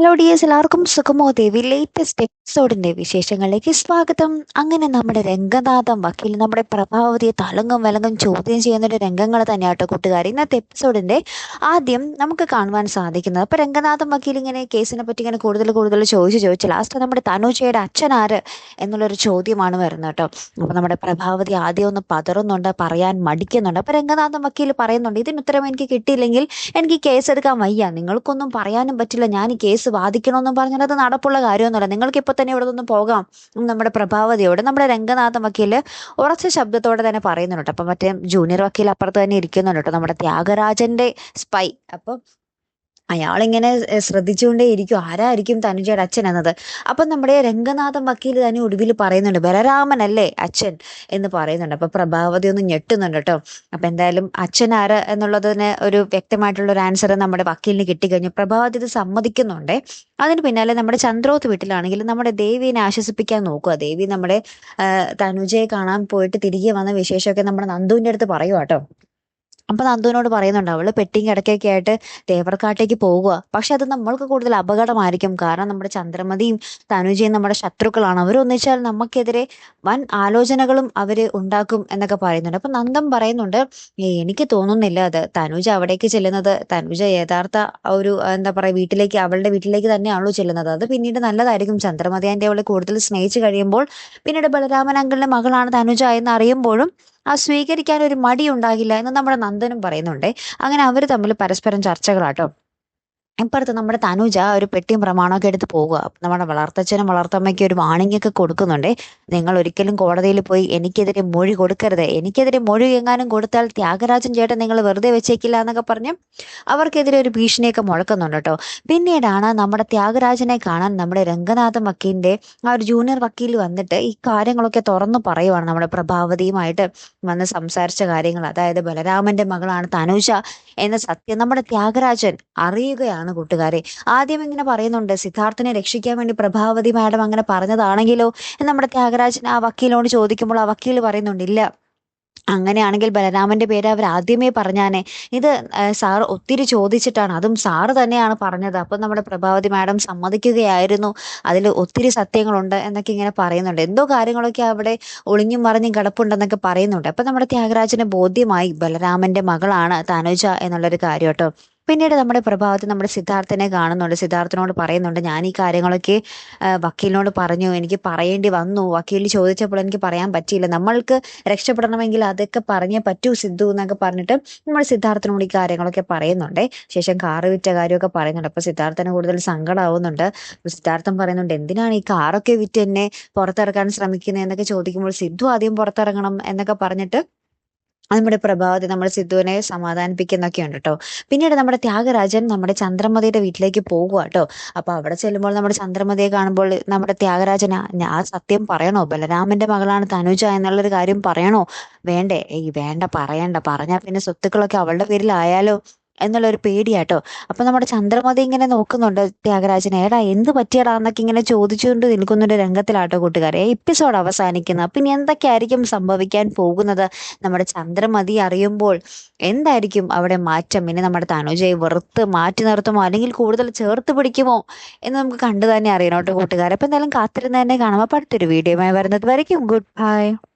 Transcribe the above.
Hello dears എല്ലാവർക്കും സുഖമോ? ദേവി latest എപ്പിസോഡിന്റെ വിശേഷങ്ങളിലേക്ക് സ്വാഗതം. അങ്ങനെ നമ്മുടെ രംഗനാഥം വക്കീൽ നമ്മുടെ പ്രഭാവതിയെ തലങ്ങും വിലങ്ങും ചോദ്യം ചെയ്യുന്ന ഒരു രംഗങ്ങൾ തന്നെയാട്ടോ കൂട്ടുകാർ ഇന്നത്തെ എപ്പിസോഡിന്റെ ആദ്യം നമുക്ക് കാണുവാൻ സാധിക്കുന്നത് അപ്പൊ രംഗനാഥം വക്കീൽ ഇങ്ങനെ കേസിനെ പറ്റി ഇങ്ങനെ കൂടുതൽ കൂടുതൽ ചോദിച്ചു ചോദിച്ചു ലാസ്റ്റ് നമ്മുടെ തനുജയുടെ അച്ഛൻ ആര് എന്നുള്ളൊരു ചോദ്യമാണ് വരുന്നത് കേട്ടോ. അപ്പൊ നമ്മുടെ പ്രഭാവതി ആദ്യം ഒന്ന് പതറുന്നുണ്ട് പറയാൻ മടിക്കുന്നുണ്ട്. അപ്പൊ രംഗനാഥം വക്കീൽ പറയുന്നുണ്ട് ഇതിന് ഉത്തരം എനിക്ക് കിട്ടിയില്ലെങ്കിൽ എനിക്ക് കേസ് എടുക്കാൻ വയ്യ. നിങ്ങൾക്കൊന്നും പറയാനും പറ്റില്ല. ഞാൻ ഈ കേസ് വാദിക്കണമെന്നും പറഞ്ഞാൽ അത് നടപ്പുള്ള കാര്യമൊന്നുമല്ല. നിങ്ങൾക്ക് ഇപ്പോൾ തന്നെ ഇവിടെ നിന്ന് പോകാം. നമ്മുടെ പ്രഭാവതിയോട് നമ്മുടെ രംഗനാഥൻ വക്കീൽ ഉറച്ച ശബ്ദത്തോടെ തന്നെ പറയുന്നുണ്ട് അപ്പം മറ്റേ ജൂനിയർ വക്കീൽ അപ്പുറത്ത് തന്നെ ഇരിക്കുന്നുണ്ട് കേട്ടോ. നമ്മുടെ ത്യാഗരാജന്റെ സ്പൈ അപ്പം അയാളിങ്ങനെ ശ്രദ്ധിച്ചുകൊണ്ടേ ഇരിക്കും. ആരായിരിക്കും തനുജയുടെ അച്ഛൻ എന്നത്? അപ്പം നമ്മുടെ രംഗനാഥൻ വക്കീൽ തന്നെ ഒടുവിൽ പറയുന്നുണ്ട് ബലരാമൻ അല്ലേ അച്ഛൻ? എന്ന് പറയുന്നുണ്ട്. അപ്പം പ്രഭാവതി ഒന്ന് ഞെട്ടുന്നുണ്ട് കേട്ടോ. അപ്പം എന്തായാലും അച്ഛൻ ആര് എന്നുള്ളതിന് ഒരു വ്യക്തമായിട്ടുള്ള ഒരു ആൻസർ നമ്മുടെ വക്കീലിന് കിട്ടിക്കഴിഞ്ഞു. പ്രഭാവതി ഇത് സമ്മതിക്കുന്നുണ്ടേ. അതിന് പിന്നാലെ നമ്മുടെ ചന്ദ്രോത്ത് വീട്ടിലാണെങ്കിൽ നമ്മുടെ ദേവിനെ ആശ്വസിപ്പിക്കാൻ നോക്കുക. ദേവി നമ്മുടെ തനുജയെ കാണാൻ പോയിട്ട് തിരികെ വന്ന വിശേഷമൊക്കെ നമ്മുടെ നന്ദുവിന്റെ അടുത്ത് പറയുക കേട്ടോ. അപ്പൊ നന്ദുവിനോട് പറയുന്നുണ്ട് അവൾ പെട്ടിങ് ഇടയ്ക്കൊക്കെ ആയിട്ട് തേവർക്കാട്ടേക്ക് പോകുക പക്ഷെ അത് നമ്മൾക്ക് കൂടുതൽ അപകടമായിരിക്കും. കാരണം നമ്മുടെ ചന്ദ്രമതിയും തനുജയും നമ്മുടെ ശത്രുക്കളാണ്. അവരൊന്നിച്ചാൽ നമുക്കെതിരെ വൻ ആലോചനകളും അവർ ഉണ്ടാക്കും എന്നൊക്കെ പറയുന്നുണ്ട്. അപ്പൊ നന്ദം പറയുന്നുണ്ട് എനിക്ക് തോന്നുന്നില്ല അത്. തനുജ അവിടേക്ക് ചെല്ലുന്നത് തനുജ യഥാർത്ഥ ഒരു എന്താ പറയാ വീട്ടിലേക്ക് അവളുടെ വീട്ടിലേക്ക് തന്നെയാണല്ലോ ചെല്ലുന്നത്. അത് പിന്നീട് നല്ലതായിരിക്കും. ചന്ദ്രമതി അവളെ കൂടുതൽ സ്നേഹിച്ചു കഴിയുമ്പോൾ പിന്നീട് ബലരാമൻ അങ്കിളിന്റെ മകളാണ് തനുജ എന്ന് അറിയുമ്പോഴും ആ സ്വീകരിക്കാൻ ഒരു മടി ഉണ്ടാകില്ല എന്ന് നമ്മുടെ നന്ദനും പറയുന്നുണ്ട്. അങ്ങനെ അവർ തമ്മിൽ പരസ്പരം ചർച്ചകളാട്ടോ. ഇപ്പുറത്ത് നമ്മുടെ തനുജ ഒരു പെട്ടിയും പ്രമാണമൊക്കെ എടുത്ത് പോവുക. നമ്മുടെ വളർത്തച്ഛനും വളർത്തമ്മയ്ക്ക് ഒരു വാണിംഗ് ഒക്കെ കൊടുക്കുന്നുണ്ട്. നിങ്ങൾ ഒരിക്കലും കോടതിയിൽ പോയി എനിക്കെതിരെ മൊഴി കൊടുക്കരുത്. എനിക്കെതിരെ മൊഴി എങ്ങാനും കൊടുത്താൽ ത്യാഗരാജൻ ചേട്ടൻ നിങ്ങൾ വെറുതെ വെച്ചേക്കില്ല എന്നൊക്കെ പറഞ്ഞ് അവർക്കെതിരെ ഒരു ഭീഷണിയൊക്കെ മുഴക്കുന്നുണ്ട് കേട്ടോ. പിന്നീടാണ് നമ്മുടെ ത്യാഗരാജനെ കാണാൻ നമ്മുടെ രംഗനാഥ വക്കീലിന്റെ ആ ഒരു ജൂനിയർ വക്കീൽ വന്നിട്ട് ഈ കാര്യങ്ങളൊക്കെ തുറന്നു പറയുവാണ്. നമ്മുടെ പ്രഭാവതിയുമായിട്ട് വന്ന് സംസാരിച്ച കാര്യങ്ങൾ. അതായത് ബലരാമന്റെ മകളാണ് തനുജ എന്ന സത്യം നമ്മുടെ ത്യാഗരാജൻ അറിയുകയാണ് കൂട്ടുകാരെ. ആദ്യം ഇങ്ങനെ പറയുന്നുണ്ട് സിദ്ധാർത്ഥനെ രക്ഷിക്കാൻ വേണ്ടി പ്രഭാവതി മാഡം അങ്ങനെ പറഞ്ഞതാണെങ്കിലോ? എന്ന് നമ്മുടെ ത്യാഗരാജൻ ആ വക്കീലിനോട് ചോദിക്കുമ്പോൾ ആ വക്കീൽ പറയുന്നുണ്ട് ഇല്ല. അങ്ങനെയാണെങ്കിൽ ബലരാമന്റെ പേര് അവർ ആദ്യമേ പറഞ്ഞാനെ. ഇത് സാർ ഒത്തിരി ചോദിച്ചിട്ടാണ്. അതും സാറ് തന്നെയാണ് പറഞ്ഞത്. അപ്പം നമ്മുടെ പ്രഭാവതി മാഡം സമ്മതിക്കുകയായിരുന്നു. അതിൽ ഒത്തിരി സത്യങ്ങളുണ്ട് എന്നൊക്കെ ഇങ്ങനെ പറയുന്നുണ്ട്. എന്തോ കാര്യങ്ങളൊക്കെ അവിടെ ഒളിഞ്ഞും മറിഞ്ഞും കിടപ്പുണ്ടെന്നൊക്കെ പറയുന്നുണ്ട്. അപ്പം നമ്മുടെ ത്യാഗരാജന് ബോധ്യമായി ബലരാമന്റെ മകളാണ് തനുജ എന്നുള്ളൊരു കാര്യം കേട്ടോ. പിന്നീട് നമ്മുടെ പ്രഭാവത്തിൽ നമ്മുടെ സിദ്ധാർത്ഥനെ കാണുന്നുണ്ട്. സിദ്ധാർത്ഥനോട് പറയുന്നുണ്ട് ഞാൻ ഈ കാര്യങ്ങളൊക്കെ വക്കീലിനോട് പറഞ്ഞു. എനിക്ക് പറയേണ്ടി വന്നു. വക്കീൽ ചോദിച്ചപ്പോൾ എനിക്ക് പറയാൻ പറ്റിയില്ല. നമ്മൾക്ക് രക്ഷപ്പെടണമെങ്കിൽ അതൊക്കെ പറഞ്ഞേ പറ്റൂ സിദ്ധു എന്നൊക്കെ പറഞ്ഞിട്ട് നമ്മൾ സിദ്ധാർത്ഥനോട് ഈ കാര്യങ്ങളൊക്കെ പറയുന്നുണ്ട്. ശേഷം കാറ് വിറ്റ കാര്യമൊക്കെ പറയുന്നുണ്ട്. അപ്പൊ സിദ്ധാർത്ഥന് കൂടുതൽ സങ്കടമാവുന്നുണ്ട് സിദ്ധാർത്ഥൻ പറയുന്നുണ്ട് എന്തിനാണ് ഈ കാറൊക്കെ വിറ്റ് എന്നെ പുറത്തിറക്കാൻ ശ്രമിക്കുന്നത് എന്നൊക്കെ ചോദിക്കുമ്പോൾ സിദ്ധു ആദ്യം പുറത്തിറങ്ങണം എന്നൊക്കെ പറഞ്ഞിട്ട് നമ്മുടെ പ്രഭാവതി നമ്മൾ സിദ്ധുവിനെ സമാധാനിപ്പിക്കുന്നൊക്കെ ഉണ്ട് കേട്ടോ പിന്നീട് നമ്മുടെ ത്യാഗരാജൻ നമ്മുടെ ചന്ദ്രമതിയുടെ വീട്ടിലേക്ക് പോകുക കേട്ടോ അപ്പൊ അവിടെ ചെല്ലുമ്പോൾ നമ്മുടെ ചന്ദ്രമതിയെ കാണുമ്പോൾ നമ്മുടെ ത്യാഗരാജൻ ആ സത്യം പറയണോ? ബലരാമന്റെ മകളാണ് തനുജ എന്നുള്ളൊരു കാര്യം പറയണോ? വേണ്ടേ ഈ വേണ്ട പറയണ്ട. പറഞ്ഞാൽ പിന്നെ സ്വത്തുക്കളൊക്കെ അവളുടെ പേരിലായാലോ? എന്നുള്ള ഒരു പേടിയാട്ടോ. അപ്പൊ നമ്മുടെ ചന്ദ്രമതി ഇങ്ങനെ നോക്കുന്നുണ്ട് ത്യാഗരാജൻ ഏടാ എന്ത് പറ്റിയടാ എന്നൊക്കെ ഇങ്ങനെ ചോദിച്ചുകൊണ്ട് നിൽക്കുന്നൊരു രംഗത്തിലാട്ടോ കൂട്ടുകാരെ. എപ്പിസോഡ് അവസാനിക്കുന്നത് അപ്പം ഇനി എന്തൊക്കെയായിരിക്കും സംഭവിക്കാൻ പോകുന്നത്? നമ്മുടെ ചന്ദ്രമതി അറിയുമ്പോൾ എന്തായിരിക്കും അവിടെ മാറ്റം? ഇനി നമ്മുടെ തനുജയെ വെറുത്ത് മാറ്റി നിർത്തുമോ? അല്ലെങ്കിൽ കൂടുതൽ ചേർത്ത് പിടിക്കുമോ? എന്ന് നമുക്ക് കണ്ടു തന്നെ അറിയണം കേട്ടോ കൂട്ടുകാരെ. അപ്പൊ എന്തായാലും കാത്തിരുന്ന് തന്നെ കാണാം. അപ്പൊ അടുത്തൊരു വീഡിയോയുമായി വരുന്നത് വരയ്ക്കും. Good bye